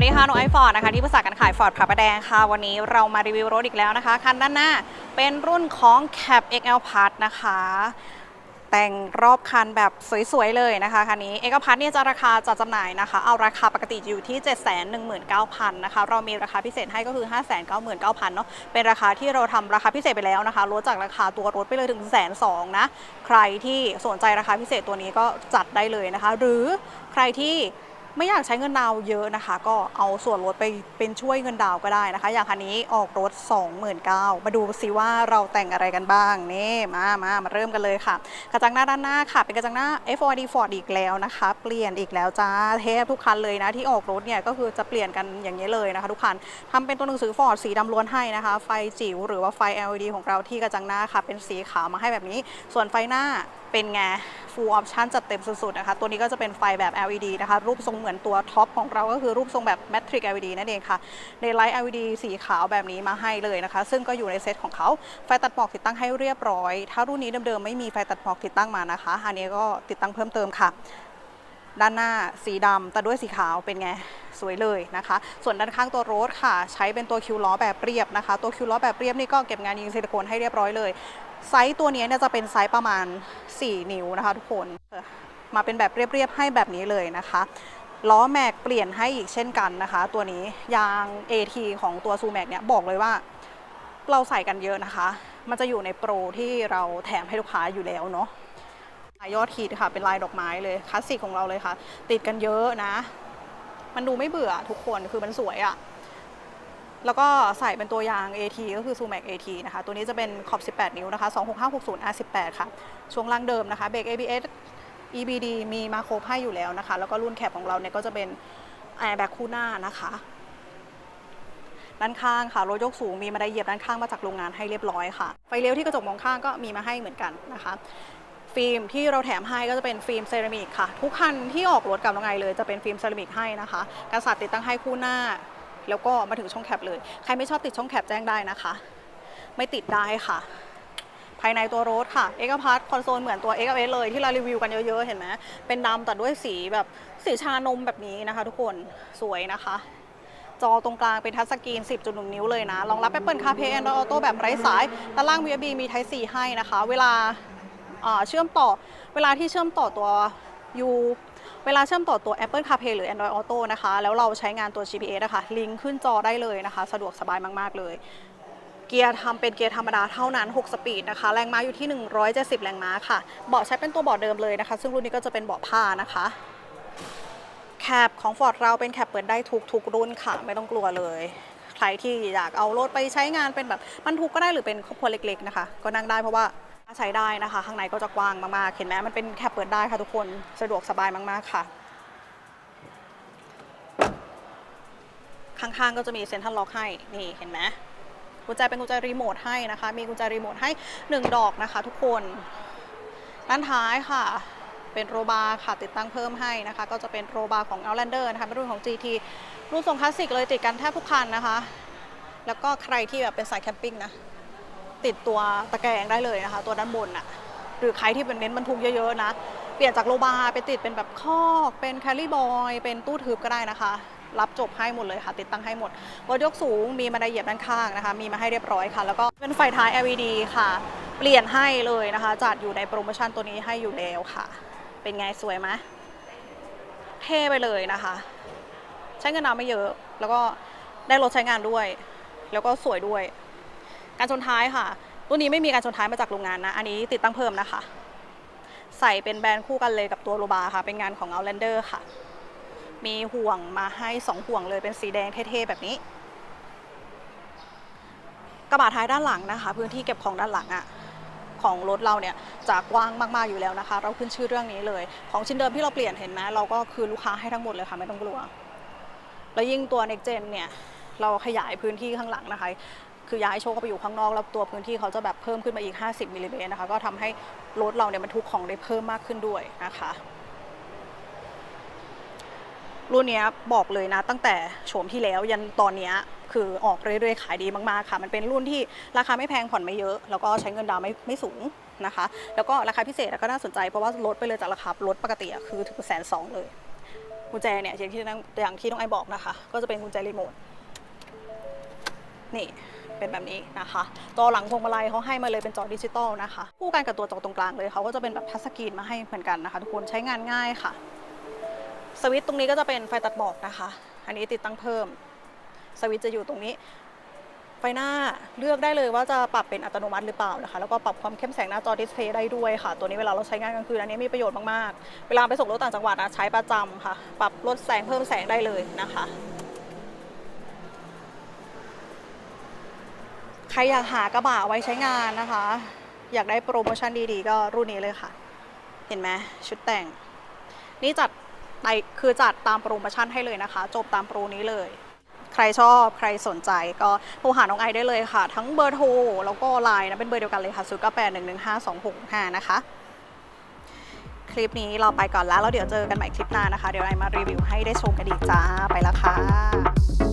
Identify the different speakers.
Speaker 1: วัสดีค่ะน้องไอฟอร์ดนะคะที่ปรึกษาการขายฟอร์ดพระประแดงค่ะ วันนี้เรามารีวิวรถอีกแล้วนะคะคันด้านหน้าเป็นรุ่นของ Cap XL Plus นะคะ แต่งรอบคันแบบสวยๆเลยนะคะคันนี้ XL Plus เนี่ยจะราคาจัดจำหน่ายนะคะ เอาราคาปกติอยู่ที่ 719,000นะคะเรามีราคาพิเศษให้ก็คือ 599,000เนาะเป็นราคาที่เราทำราคาพิเศษไปแล้วนะคะลดจากราคาตัวรถไปเลยถึงแสนสองนะใครที่สนใจราคาพิเศษตัวนี้ก็จัดได้เลยนะคะ หรือใครที่ ไม่อยากใช้เงินดาวเยอะนะคะ ก็เอาส่วนลดไปเป็นช่วยเงินดาวก็ได้นะคะ อย่างคันนี้ออกรถ 29,000มาดูซิว่าเราแต่งอะไรกันบ้างนี่มามามาเริ่มกันเลยค่ะ กระจังหน้าด้านหน้าค่ะเป็นกระจังหน้า FORD Ford อีกแล้วนะคะ เปลี่ยนอีกแล้วจ้าเทปทุกคันเลยนะที่ออกรถเนี่ยก็คือจะเปลี่ยนกันอย่างนี้เลยนะคะ ทุกคันทำเป็นตัวหนังสือ Ford สีดำล้วนให้นะคะ ไฟจิ๋วหรือว่าไฟ LED ของเราที่กระจังหน้าค่ะ เป็นสีขาวมาให้แบบนี้ ส่วนไฟหน้าเป็นไง full option จัดเต็มสุดๆนะคะ ตัวนี้ก็จะเป็นไฟแบบ LED นะคะ รูปทรงเหมือนตัวท็อปของเราก็คือรูปทรงแบบ Matrix LED นั่นเองค่ะ ในไลท์ LED สีขาวแบบนี้มาให้เลยนะคะ ซึ่งก็อยู่ในเซตของเขา ไฟตัดหมอกติดตั้งให้เรียบร้อย ถ้ารุ่นนี้เดิมๆไม่มีไฟตัดหมอกติดตั้งมานะคะ อันนี้ก็ติดตั้งเพิ่มเติมค่ะด้านหน้าสีดำแต่ด้วยสีขาวเป็นไง สวยเลยนะคะ ส่วนด้านข้างตัวรถค่ะ ใช้เป็นตัวคิวล้อแบบเรียบนะคะ ตัวคิวล้อแบบเรียบนี่ก็เก็บงานยิงซิลิโคนให้เรียบร้อยเลย ไซส์ตัวนี้เนี่ยจะเป็นไซส์ประมาณ 4 นิ้วนะคะทุกคนมาเป็นแบบเรียบๆให้แบบนี้เลยนะคะล้อแม็กเปลี่ยนให้อีกเช่นกันนะคะ ตัวนี้ยาง AT ของตัวซูแม็กเนี่ยบอกเลยว่า เราใส่กันเยอะนะคะ มันจะอยู่ในโปรที่เราแถมให้ลูกค้าอยู่แล้วเนาะยยอดฮิตค่ะเป็นลายดอกไม้เลยคลาสสิกของเราเลยค่ะ ติดกันเยอะนะ มันดูไม่เบื่อทุกคนคือมันสวยอะ่ะ แล้วก็ใส่เป็นตัวยาง AT ก็คือ Sumac AT นะคะ ตัวนี้จะเป็นขอบ 18 นิ้วนะคะ 26560 R18 ค่ะ ช่วงล่างเดิมนะคะ เบรก ABS EBD มีมาโครบให้อยู่แล้วนะคะ แล้วก็รุ่นแคปของเราเนี่ยก็จะเป็น Airbag คู่หน้านะคะ ด้านข้างค่ะ รถยกสูงมีมาได้เหยียบด้านข้างมาจากโรงงานให้เรียบร้อยค่ะ ไฟเลี้ยวที่กระจกมองข้างก็มีมาให้เหมือนกันนะคะฟิล์มที่เราแถมให้ก็จะเป็นฟิล์มเซรามิกค่ะ ทุกคันที่ออกรถกับน้องไงเลยจะเป็นฟิล์มเซรามิกให้นะคะ การสัตติดตั้งให้คู่หน้า แล้วก็มาถึงช่องแคปเลย ใครไม่ชอบติดช่องแคปแจ้งได้นะคะ ไม่ติดได้ค่ะ ภายในตัวรถค่ะเอกพัทคอนโซลเหมือนตัว x อ s เลยที่เรารีวิวกันเยอะๆ เห็นไหมเป็นดำแต่ด้วยสีแบบสีชานมแบบนี้นะคะ ทุกคนสวยนะคะ จอตรงกลางเป็นทัชสกรีน 10.1 นิ้วเลยนะรองรับ Apple CarPlay Android Auto แบบไร้สายด้านล่าง USB มี Type C ให้นะคะ เวลาเชื่อมต่อเวลาที่เชื่อมต่อตัว U เวลาเชื่อมต่อตัว Apple CarPlay หรือ Android Auto นะคะ แล้วเราใช้งานตัว GPS นะคะ ลิงก์ขึ้นจอได้เลยนะคะ สะดวกสบายมาก ๆ เลยเกียร์ทำเป็นเกียร์ธรรมดาเท่านั้น 6 สปีดนะคะ แรงม้าอยู่ที่ 170 แรงม้าค่ะ เบาะใช้เป็นตัวเบาะเดิมเลยนะคะ ซึ่งรุ่นนี้ก็จะเป็นเบาะผ้านะคะ แคปของ Ford เราเป็นแคปเปิดได้ทุกทุกรุ่นค่ะ ไม่ต้องกลัวเลย ใครที่อยากเอารถไปใช้งานเป็นแบบบรรทุกก็ได้หรือเป็นครอบครัวเล็ก ๆ นะคะ ก็นั่งได้เพราะว่า ใช้ได้นะคะ ข้างในก็จะกว้างมากๆ เห็นไหมมันเป็นแคปเปิดได้ค่ะทุกคนสะดวกสบายมากๆค่ะ ข้างๆก็จะมีเซ็นทรัลล็อกให้นี่เห็นไหมกุญแจเป็นกุญแจรีโมทให้นะคะ มีกุญแจรีโมทให้ 1 ดอกนะคะ ทุกคนด้านท้ายค่ะ เป็นโรบาร์ค่ะติดตั้งเพิ่มให้นะคะ ก็จะเป็นโรบาร์ของ Outlander นะคะเป็นรุ่นของ GT รุ่นทรงคลาสสิกเลยติดกันแทบทุกคันนะคะ แล้วก็ใครที่แบบเป็นสายแคมปิ้งนะ ติดตัวตะแกรงได้เลยนะคะ ตัวด้านบนอะหรือใครที่เป็นเน้นบรรทุกเยอะๆนะ เปลี่ยนจากโลบาร์ไปติดเป็นแบบคอกเป็นแคลรี่บอยเป็นตู้ทึบก็ได้นะคะ รับจบให้หมดเลยค่ะ ติดตั้งให้หมดรถยกสูงมีมาไดเหยียบด้านข้างนะคะ มีมาให้เรียบร้อยค่ะ แล้วก็เป็นไฟท้าย LED ค่ะ เปลี่ยนให้เลยนะคะ จัดอยู่ในโปรโมชั่นตัวนี้ให้อยู่แล้วค่ะ เป็นไงสวยไหมเท่ไปเลยนะคะ ใช้เงินดาวน์ไม่เยอะ แล้วก็ได้รถใช้งานด้วย แล้วก็สวยด้วย การชนท้ายค่ะตัวนี้ไม่มีการชนท้ายมาจากโรงงานนะ อันนี้ติดตั้งเพิ่มนะคะ ใส่เป็นแบรนด์คู่กันเลยกับตัวโรบาค่ะ เป็นงานของ Outlander ค่ะ มีห่วงมาให้ 2 ห่วงเลยเป็นสีแดงเท่ๆแบบนี้ กระบะท้ายด้านหลังนะคะ พื้นที่เก็บของด้านหลังอะของรถเราเนี่ยจะกว้างมากๆอยู่แล้วนะคะ เราขึ้นชื่อเรื่องนี้เลย ของชิ้นเดิมที่เราเปลี่ยนเห็นไหมเราก็คือลูกค้าให้ทั้งหมดเลยค่ะไม่ต้องกลัว แล้วยิ่งตัว Next Gen เนี่ยเราขยายพื้นที่ข้างหลังนะคะ คือย้ายโชว์เข้าไปอยู่ข้างนอกแล้วตัวพื้นที่เขาจะแบบเพิ่มขึ้นมาอีก 50มิลลิเมตรนะคะก็ทำให้รถเราเนี่ยบรรทุกของได้เพิ่มมากขึ้นด้วยนะคะรุ่นนี้บอกเลยนะตั้งแต่โฉมที่แล้วยันตอนนี้คือออกเรื่อยๆขายดีมากๆค่ะ มันเป็นรุ่นที่ราคาไม่แพงผ่อนไม่เยอะ แล้วก็ใช้เงินดาวน์ไม่ไม่สูงนะคะ แล้วก็ราคาพิเศษก็น่าสนใจเพราะว่าลดไปเลยจากราคารถปกติคือถึงแสนสองเลยกุญแจเนี่ยอย่างที่น้องอย่างที่น้องไอบอกนะคะ ก็จะเป็นกุญแจรีโมทนี่ เป็นแบบนี้นะคะจอหลังพวงมาลัยเขาให้มาเลยเป็นจอดิจิตอลนะคะคู่กันกับตัวจอตรงกลางเลยเขาก็จะเป็นแบบทัชสกรีนมาให้เหมือนกันนะคะ ทุกคนใช้งานง่ายค่ะ สวิตช์ตรงนี้ก็จะเป็นไฟตัดหมอกนะคะ อันนี้ติดตั้งเพิ่ม สวิตช์จะอยู่ตรงนี้ ไฟหน้าเลือกได้เลยว่าจะปรับเป็นอัตโนมัติหรือเปล่านะคะ แล้วก็ปรับความเข้มแสงหน้าจอดิสเพลย์ได้ด้วยค่ะ ตัวนี้เวลาเราใช้งานกลางคืนอันนี้มีประโยชน์มากๆ เวลาไปส่งรถต่างจังหวัดนะใช้ประจำค่ะ ปรับลดแสงเพิ่มแสงได้เลยนะคะ ใครอยากหากระบะไว้ใช้งานนะคะ อยากได้โปรโมชั่นดีๆ ก็รุ่นนี้เลยค่ะ เห็นไหมชุดแต่ง นี่จัดไปคือจัดตามโปรโมชั่นให้เลยนะคะ จบตามโปรนี้เลย ใครชอบใครสนใจก็โทรหาน้องไอได้เลยค่ะ ทั้งเบอร์โทรแล้วก็ไลน์นะเป็นเบอร์เดียวกันเลยค่ะ0 9 8 1 1 5 2 6 5นะคะคลิปนี้เราไปก่อนแล้วแล้วเดี๋ยวเจอกันใหม่คลิปหน้านะคะ เดี๋ยวไอมารีวิวให้ได้ชมกันอีกจ้าไปแล้วค่ะ